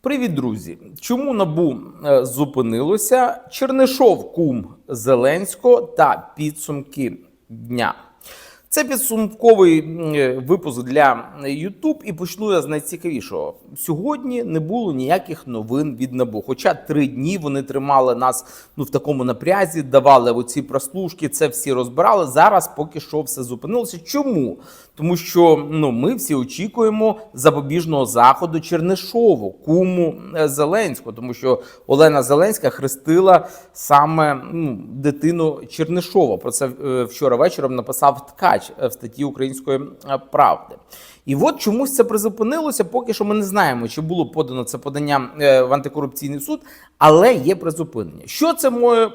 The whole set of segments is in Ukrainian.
Привіт, друзі! Чому набу е, зупинилося? Чернишов кум Зеленського та підсумки дня. Це підсумковий е, випуск для YouTube і почну я з найцікавішого. Сьогодні не було ніяких новин від НАБУ. Хоча три дні вони тримали нас ну в такому напрязі, давали оці прослушки, це всі розбирали. Зараз поки що все зупинилося. Чому? Тому що ну ми всі очікуємо запобіжного заходу Чернишову, куму е, Зеленського, тому що Олена Зеленська хрестила саме ну, дитину Чернишова. Про це е, вчора вечором написав ткач е, в статті Української правди. І от чомусь це призупинилося. Поки що ми не знаємо, чи було подано це подання в антикорупційний суд, але є призупинення. Що це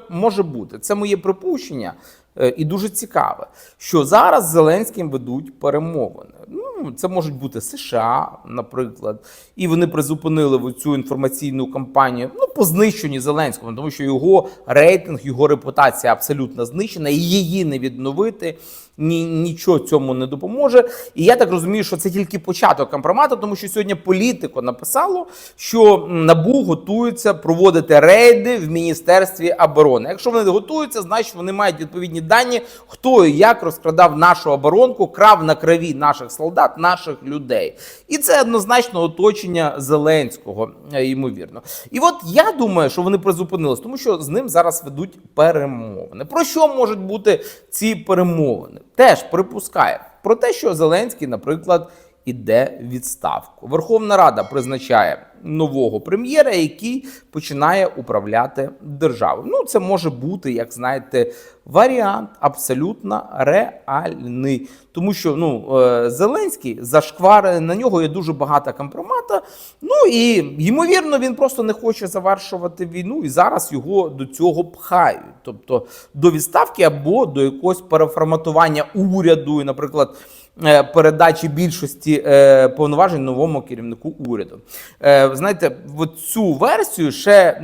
може бути? Це моє припущення. Е, І дуже цікаве, що зараз з Зеленським ведуть перемовини. Ну, це можуть бути США, наприклад, і вони призупинили цю інформаційну кампанію ну, по знищенню Зеленського, тому що його рейтинг, його репутація абсолютно знищена, і її не відновити. Ні, нічого цьому не допоможе. І я так розумію, що це тільки початок компромату, тому що сьогодні політико написало, що набу готується проводити рейди в міністерстві оборони. Якщо вони готуються, значить вони мають відповідні дані, хто і як розкрадав нашу оборонку, крав на крові наших солдат, наших людей. І це однозначно оточення Зеленського, е, ймовірно. І от я думаю, що вони призупинились, тому що з ним зараз ведуть перемовини. Про що можуть бути ці перемовини? Теж припускає. Про те, що Зеленський, наприклад, іде відставку. Верховна Рада призначає нового прем'єра, який починає управляти державою. Ну, це може бути, як знаєте, варіант абсолютно реальний. Тому що ну, е, Зеленський зашквари на нього є дуже багато компромата. Ну і ймовірно, він просто не хоче завершувати війну, і зараз його до цього пхають, тобто до відставки або до якогось переформатування уряду, і, наприклад. Е, Передачі більшості е, повноважень новому керівнику уряду. Е, знаєте, от цю версію ще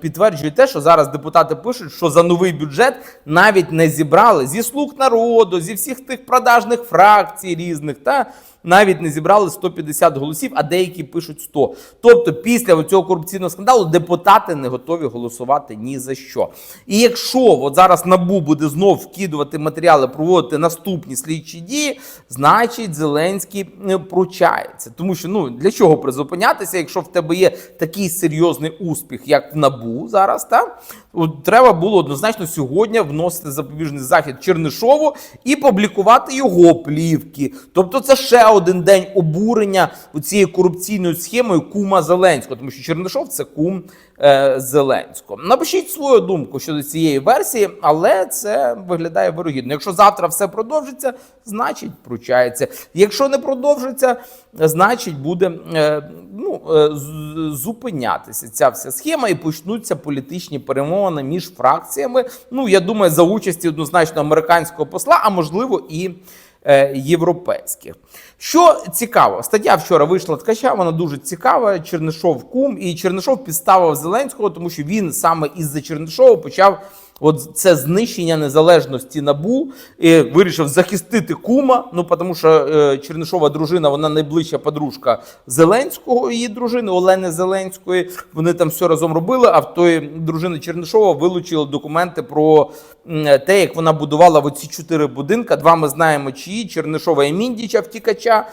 підтверджує те, що зараз депутати пишуть, що за новий бюджет навіть не зібрали зі слуг народу, зі всіх тих продажних фракцій різних, та навіть не зібрали 150 голосів, а деякі пишуть 100. Тобто, після цього корупційного скандалу депутати не готові голосувати ні за що. І якщо от зараз набу буде знов вкидувати матеріали, проводити наступні слідчі дії, значить Зеленський е, пручається. Тому що ну для чого призупинятися, якщо в тебе є такий серйозний успіх, як в набу зараз, та От треба було однозначно сьогодні вносити запобіжний захід Чернишову і публікувати його плівки. Тобто, це ще один день обурення цією корупційною схемою кума Зеленського, тому що Чернишов це кум е, Зеленського. Напишіть свою думку щодо цієї версії, але це виглядає вирогідно. Якщо завтра все продовжиться, значить пручається. Якщо не продовжиться, значить буде е, ну, е, зупинятися ця вся схема і почнуться політичні перемовини між фракціями. Ну я думаю, за участі однозначно американського посла, а можливо і європейських. Що цікаво, стаття вчора вийшла ткача, вона дуже цікава. Чернишов кум, і Чернишов підставив Зеленського, тому що він саме із-за Чернишова почав. От це знищення незалежності набу і вирішив захистити кума. Ну тому що е, Чернишова дружина, вона найближча подружка Зеленського, її дружини Олени Зеленської. Вони там все разом робили. А в тої дружини Чернишова вилучили документи про те, як вона будувала оці чотири будинка. Два ми знаємо, чиї Чернишова і Міндіча втікача.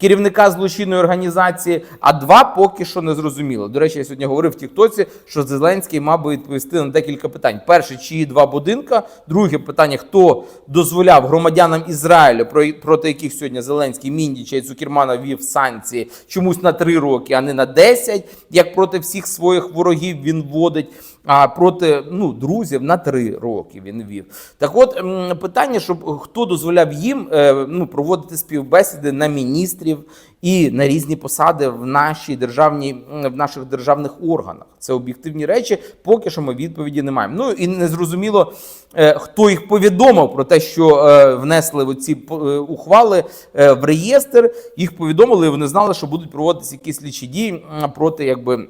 Керівника злочинної організації, а два поки що не зрозуміло. До речі, я сьогодні говорив в Тіктоці, що Зеленський мав би відповісти на декілька питань. Перше, чиї два будинка. Друге питання: хто дозволяв громадянам Ізраїлю, проти яких сьогодні Зеленський Міндіча і Цукермана ввів санкції чомусь на три роки, а не на 10, як проти всіх своїх ворогів він вводить. А проти ну, друзів на три роки він вів. Так от питання, щоб хто дозволяв їм е, ну, проводити співбесіди на міністрів і на різні посади в нашій державній в наших державних органах. Це об'єктивні речі. Поки що ми відповіді не маємо. Ну і не зрозуміло, е, хто їх повідомив про те, що е, внесли оці е, ухвали е, в реєстр. Їх повідомили, і вони знали, що будуть проводитися якісь слідчі дії проти якби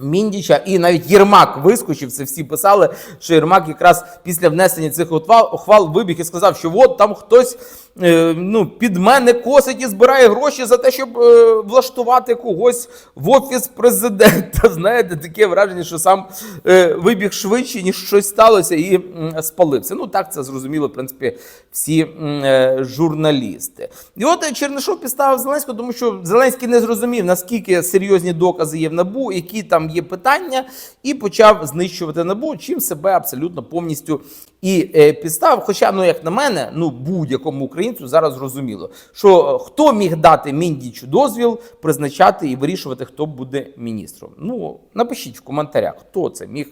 Міндіча і навіть Єрмак вискочив. Це всі писали, що Єрмак якраз після внесення цих ухвал, вибіг і сказав, що от там хтось е, ну, під мене косить і збирає гроші за те, щоб е, влаштувати когось в офіс президента. Знаєте, таке враження, що сам е, вибіг швидше, ніж щось сталося, і м, спалився. Ну так це зрозуміло, в принципі, всі е, журналісти. І от Чернишов підставив Зеленського, тому що Зеленський не зрозумів, наскільки серйозні докази є в набу, які там є питання, і почав знищувати набу, чим себе абсолютно повністю і е, підстав. Хоча, ну як на мене, ну будь-якому українцю зараз зрозуміло, що е, хто міг дати Міндічу дозвіл призначати і вирішувати, хто буде міністром. Ну напишіть в коментарях, хто це міг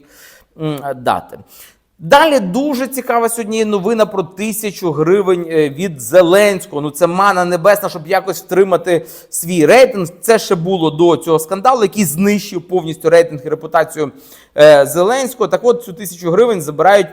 м, дати. Далі дуже цікава сьогодні новина про тисячу гривень е, від Зеленського. Ну це мана небесна, щоб якось втримати свій рейтинг. Це ще було до цього скандалу, який знищив повністю рейтинг і репутацію е, Зеленського. Так от цю тисячу гривень забирають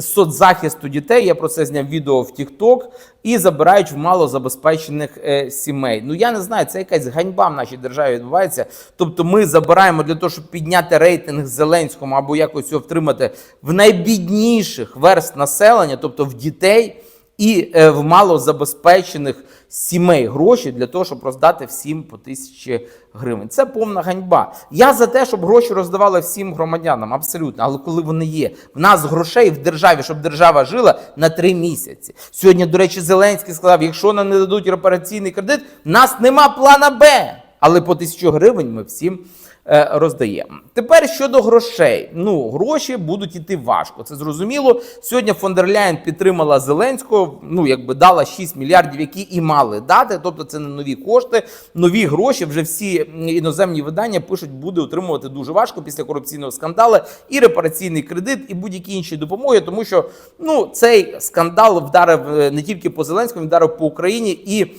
соцзахисту дітей. Я про це зняв відео в TikTok, і забирають в малозабезпечених е, сімей. Ну я не знаю, це якась ганьба в нашій державі відбувається. Тобто, ми забираємо для того, щоб підняти рейтинг Зеленському або якось його втримати в найбідніших верст населення, тобто в дітей. І е, в малозабезпечених сімей гроші для того, щоб роздати всім по тисячі гривень. Це повна ганьба. Я за те, щоб гроші роздавали всім громадянам, абсолютно. Але коли вони є, в нас грошей в державі, щоб держава жила на три місяці. Сьогодні, до речі, Зеленський сказав: якщо нам не дадуть репараційний кредит, в нас нема плана Б. Але по тисячу гривень ми всім е, роздаємо. Тепер щодо грошей. Ну, гроші будуть іти важко. Це зрозуміло. Сьогодні фон підтримала Зеленського. Ну, якби дала 6 мільярдів, які і мали дати. Тобто, це не нові кошти, нові гроші. Вже всі іноземні видання пишуть, буде отримувати дуже важко після корупційного скандалу і репараційний кредит, і будь-які інші допомоги, тому що ну цей скандал вдарив е, не тільки по Зеленському, він вдарив по Україні і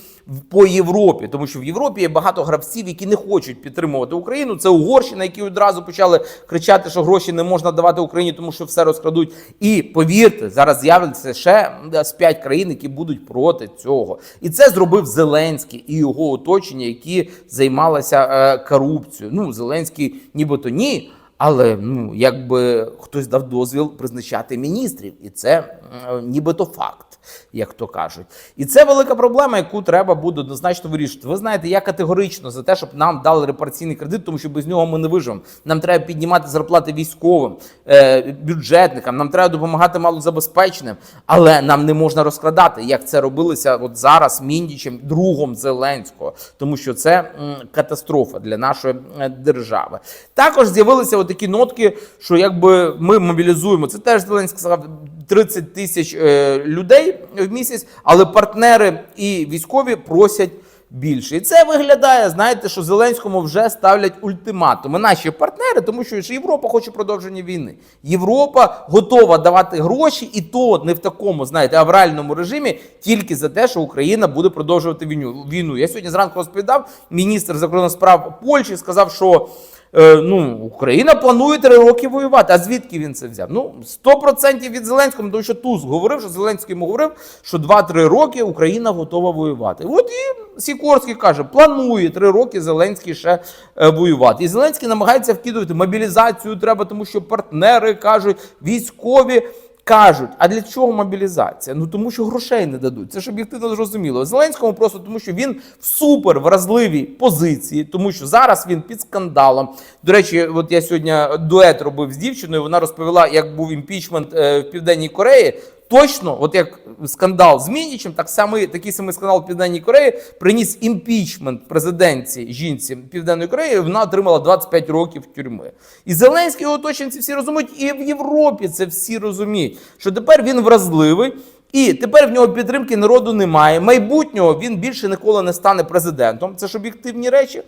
по Європі, тому що в Європі є багато гравців, які не хочуть підтримувати Україну. Це Угорщина, які одразу почали кричати, що гроші не можна давати Україні, тому що все розкрадуть. І повірте, зараз з'являться ще з п'ять країн, які будуть проти цього. І це зробив Зеленський і його оточення, які займалися е, корупцією. Ну Зеленський, нібито ні. Але ну якби хтось дав дозвіл призначати міністрів, і це м, нібито факт, як то кажуть. І це велика проблема, яку треба буде однозначно вирішити. Ви знаєте, я категорично за те, щоб нам дали репараційний кредит, тому що без нього ми не виживемо. Нам треба піднімати зарплати військовим, е, бюджетникам, нам треба допомагати малозабезпеченим, але нам не можна розкрадати, як це робилося от зараз Міндічем, другом Зеленського, тому що це катастрофа для нашої е, держави. Також з'явилися такі нотки, що якби ми мобілізуємо. Це теж Зеленський сказав 30 тисяч е, в місяць, але партнери і військові просять. Більше і це виглядає, знаєте, що Зеленському вже ставлять ультиматуми. Наші партнери, тому що Європа хоче продовження війни. Європа готова давати гроші, і то не в такому, знаєте, авральному режимі, тільки за те, що Україна буде продовжувати війну. війну. Я сьогодні зранку розповідав, міністр закордонних справ Польщі сказав, що ну, Україна планує три роки воювати. А звідки він це взяв? Ну, 100% від Зеленського, тому що Туз говорив, що Зеленський йому говорив, що 2-3 роки Україна готова воювати. От і Сікорський каже, планує 3 роки Зеленський ще е, воювати. І Зеленський намагається вкидувати мобілізацію треба, тому що партнери кажуть, військові. Кажуть, а для чого мобілізація? Ну тому що грошей не дадуть. Це ж об'єктивно зрозуміло. Зеленському просто тому, що він в супер вразливій позиції, тому що зараз він під скандалом. До речі, от я сьогодні дует робив з дівчиною. Вона розповіла, як був імпічмент е, в Південній Кореї. Точно, от як скандал з Мінічем, так само такий самий скандал в Південній Кореї приніс імпічмент президентці жінці Південної Кореї. Вона отримала 25 років тюрми. І Зеленський його оточенці всі розуміють, і в Європі це всі розуміють, що тепер він вразливий. І тепер в нього підтримки народу немає. Майбутнього він більше ніколи не стане президентом. Це ж об'єктивні речі.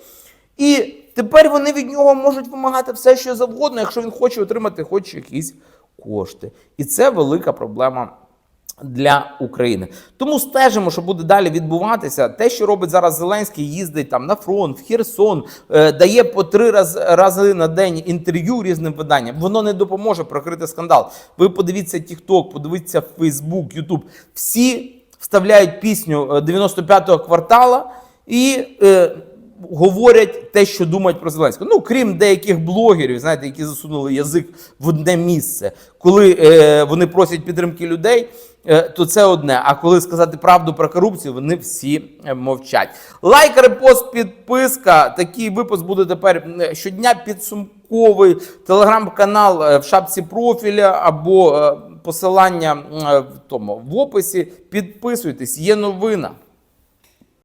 І тепер вони від нього можуть вимагати все, що завгодно, якщо він хоче отримати хоч якісь кошти. І це велика проблема. Для України тому стежимо, що буде далі відбуватися. Те, що робить зараз Зеленський, їздить там на фронт, в Херсон, е, дає по три раз, рази на день інтерв'ю різним виданням. Воно не допоможе прокрити скандал. Ви подивіться TikTok, подивіться Facebook, YouTube. Всі вставляють пісню е, 95-го квартала і. Е, говорять те, що думають про Зеленського. Ну, крім деяких блогерів, знаєте, які засунули язик в одне місце. Коли е, вони просять підтримки людей, е, то це одне. А коли сказати правду про корупцію, вони всі е, мовчать. Лайк, репост, підписка. Такий випуск буде тепер щодня підсумковий телеграм-канал е, в шапці профіля або е, посилання в тому в описі. Підписуйтесь, є новина.